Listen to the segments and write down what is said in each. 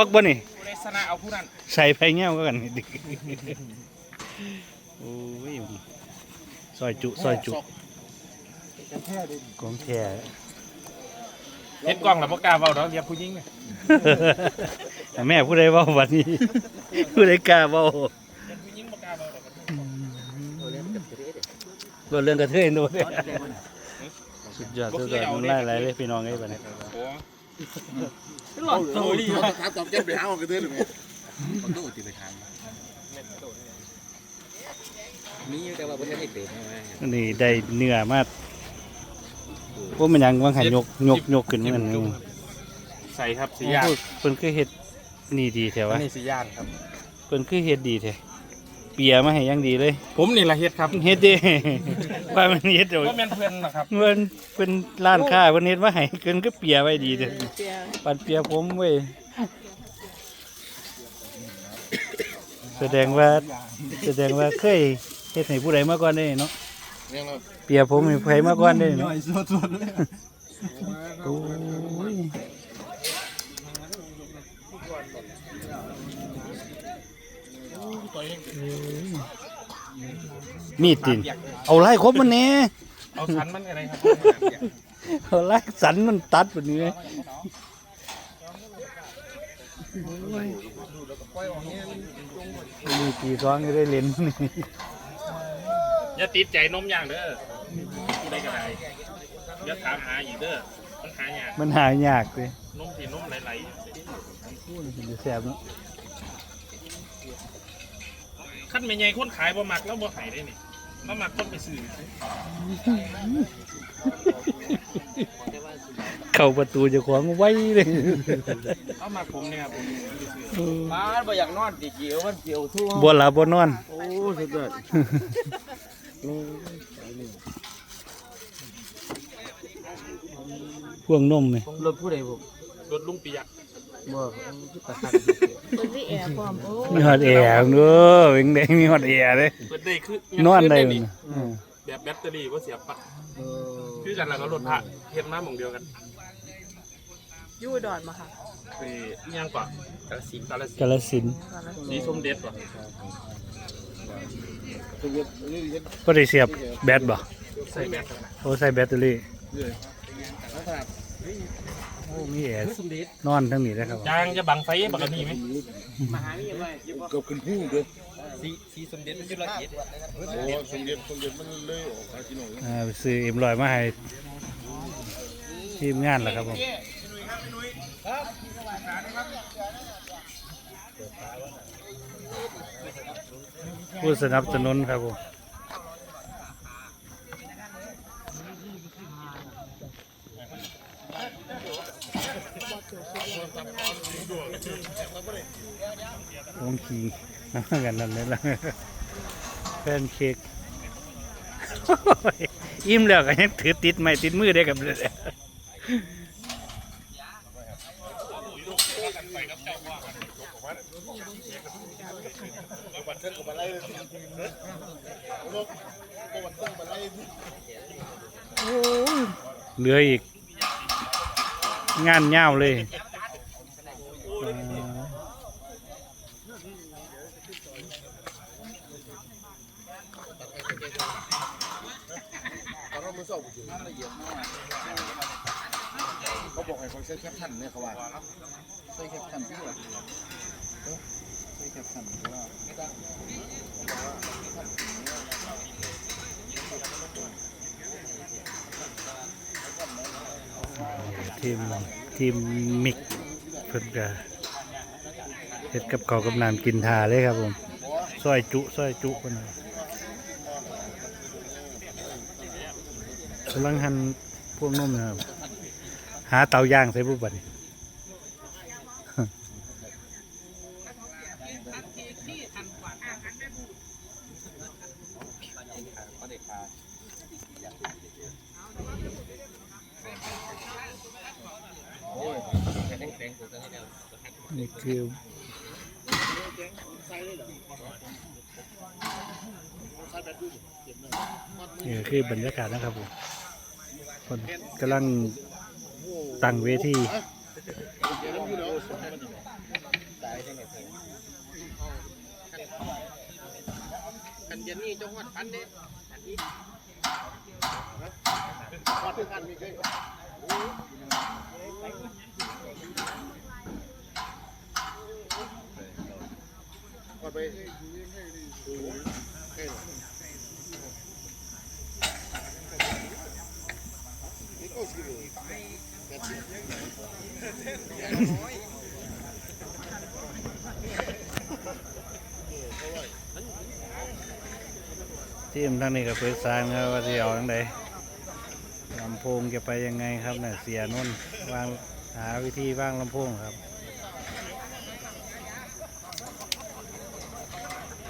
ปักบ่นี่เลสนาเอาผู้นั้นใส่ไผเงี้ยวก็กันดิโอ้ยซอยจุซอยจุของแท้เฮ็ดกล้องแล้วบ่กล้าเว้าดอกเรียกผู้หญิงเนี่ยแม่ผู้ใดเว้าวันนี้ ผู้ใดกล้าเว้าเรียกผู้หญิงบ่กล้าเว้าดอกก็เรื่องกระเทยโน้ตสุดยอดสุดยอดมันไล่หลายเลยพี่น้องเอ้ยบัดนี้ โอ้โหดีเขาถามตอบเจ็บไปหาเอากระเทือนหรือไงเขาตู้ตีไปทางมีอยู่แต่ว่าบ่ทันได้เติมมานี่ได้เนื้อมาพวกมันหยังว่างหันยกยกยกขึ้นมันนี่ใส่ครับสีโอ้ย่านโหเพิ่นคือเฮ็ดนี่ดีแท้วะนี่สีย่านครับเพิ่นคือเฮ็ดดีแท้ เปียมาให้อยังดีเลย ผมนี่ล่ะเฮ็ดครับเฮ็ดเด้ว่ามันเฮ็ดโดยบ่แม่นเพิ่นนะครับเงินเป็นร้านค้าเพิ่นเฮ็ดมาให้เกินก็เปียไว้ดีเด้อปันเปียผมเว้ยแสดงว่าแสดงว่าเคยเฮ็ดให้ผู้ใดมาก่อนเด้เนาะเนี่ยเราเปียผมให้ไผมาก่อนเด้เนาะโอ้ย มีดตินเอาไล่ครบมันแหน่เอาสันมันอะไรครับเอาไล่สันมันตัดแบบนี้เลยมีกี่ซ้องก็ได้เล่นนี่อย่าติดใจนมอย่างเด้อผู้ใดก็ได้อย่าถามหาอีกเด้อ มันหายาก มันหายากเลยนมที่นมไหลมันจะแสบเนาะ ๆคันแม่ใหญ่คนขายบ่มักแล้วบ่ให้ได้นี่มามักคนไปซื้อเข้าประตูเจะขวางไว้เลยเอามาผมเนี่ยครับผมไปซื้อบ้านบ่อยากนอนติเกี่ยวมันเกี่ยวทั่วบัวหลับบัวนอน โอ้สุดยอดพวงนมนี่รถผู้ใดบ่รถลุงปิยะ บ่ตะคักคนที่แอบความโอ้มีหอดแอร์เด้อเวงได้มีหอดแอร์เลยเปิดได้คือนอนได้คืเลยนี่อืมแบบแบตเตอรี่ว่าเสียบปลั๊กเออคือกันแล้วก็รถพระเฮ็ดมาหม่องเดียวกันยู่ดอนมาค่ะคืออิหยังกว่ากาลสินธุ์กาลสินกาลสินธุ์ตอนนั้นสีสมเด็จว่ะก็ได้เสียบแบตบ่ใส่แบตกันนะโอ้ใส่แบตเตอรี่โอ้ มีแอร์นอนทั้งนี้นะครับผมจางจะบังไฟบักอันนี้ไหมเกือบขึ้นพุ่งเลยสีสีสมเด็จมันอยู่ละเอียดโอ้สมเด็จสมเด็จมันเลยออกมาที่หน่อยอ่าไปซื้อเอ็มลอยมาให้ทีมงานแหละครับผมผู้สนับสนุนครับผม วงขีน้ำกันนั่นเลยล่ะแพนเค้กอิ่มแล้วก็ยังถือติดไม่ติดมือได้กับเลยเหลืออีก งานยาวเลยอ่า เราไม่ชอบละ เขาบอกให้เขาใช้แคปชั่นเนี่ยเขาว่าใช้แคปชั่นที่ว่าใช้แคปชั่นที่ว่าทีมทีมมิกเพิ่นก็เฮ็ดกับเขากับน้ำกินทาเลยครับผมซอยจุซอยจุเพิ่นน่ กำลังหั่นพวกนมนะครับ หาเตาย่างใส่บุบัดนี้นี่คือนี่คือบรรยากาศนะครับผม กำลังตั้งเวทีกันหอดพันเดีดพัหอดไทีมทางนี้ก็ปรึกษานครับว่าจะเอาทางใดลำโพงจะไปยังไงครับเนี่ยเสียนุ่นวางหาวิธีว่างลำโพงครับ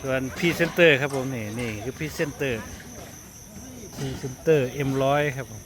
ส่วนพรีเซนเตอร์ครับผมนี่นี่คือพรีเซนเตอร์พรีเซนเตอร์ M100 ครับผม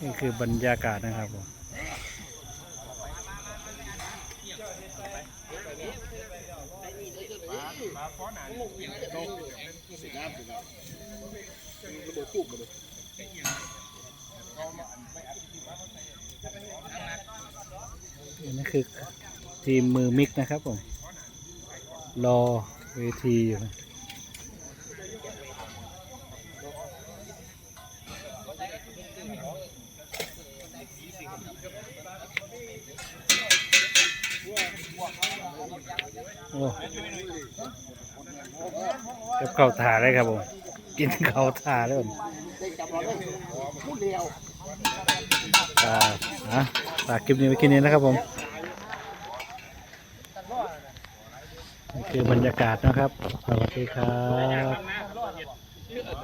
นี่คือบรรยากาศนะครับผมนี่คือทีมมือมิกนะครับผม รอเวทีอยู่นะ โอ้กับเข่าวถาเลยครับผม กินเข่าวถาเลยผมได้จับเราได้พูดเดียวอ่าอะฝากคลิปนี้ไว้แค่นี้นะครับผมนี่คือบรรยากาศนะครับ สวัสดีครับ